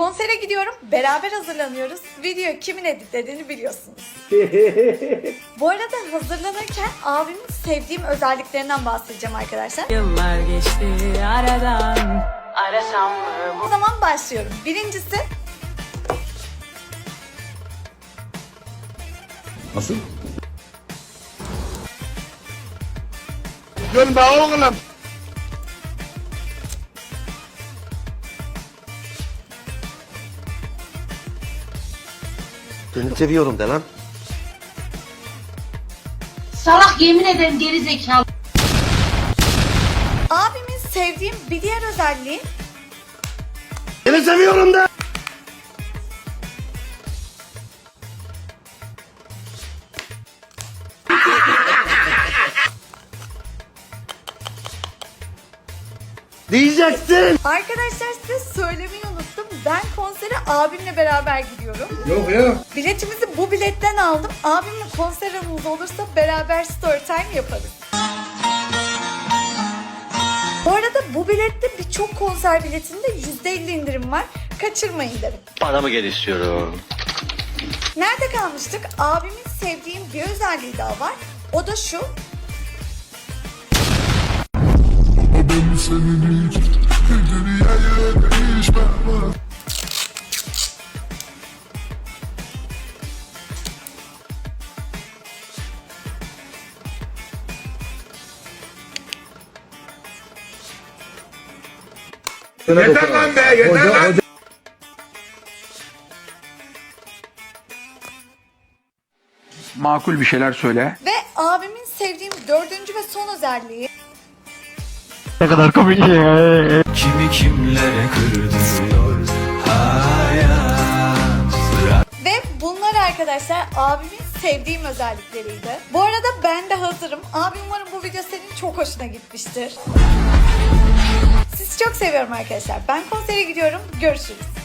konsere gidiyorum. Beraber hazırlanıyoruz. Video kimin editlediğini biliyorsunuz. Bu arada hazırlanırken abimin sevdiğim özelliklerinden bahsedeceğim arkadaşlar. Yıllar geçti aradan Arasam mı O zaman başlıyorum. Birincisi Nasıl? Gülme oğlum. Seni seviyorum de lan. Salak yemin ederim geri zekalı. abimin sevdiğim bir diğer özelliği Seni seviyorum de. Diyeceksin. Arkadaşlar size konsere abimle beraber gidiyorum. Yok ya. Biletimizi bu biletten aldım. Abimle konser anımız olursa beraber story time yaparız. Bu arada bu bilette birçok konser biletinde %50 indirim var. Kaçırmayın derim. Paramı gel istiyorum. Nerede kalmıştık? Abimin sevdiğim bir özelliği daha var. O da şu. Yeter lan be yeter Hoca, lan. hoca. makul bir şeyler söyle. Ve abimin sevdiğim dördüncü ve son özelliği. Kimi kimlere kırdırıyor hayat Ve bunlar arkadaşlar abimin sevdiğim özellikleriydi. Bu arada ben de hazırım. Abi umarım bu video senin çok hoşuna gitmiştir. Çok seviyorum arkadaşlar. Ben konsere gidiyorum. Görüşürüz.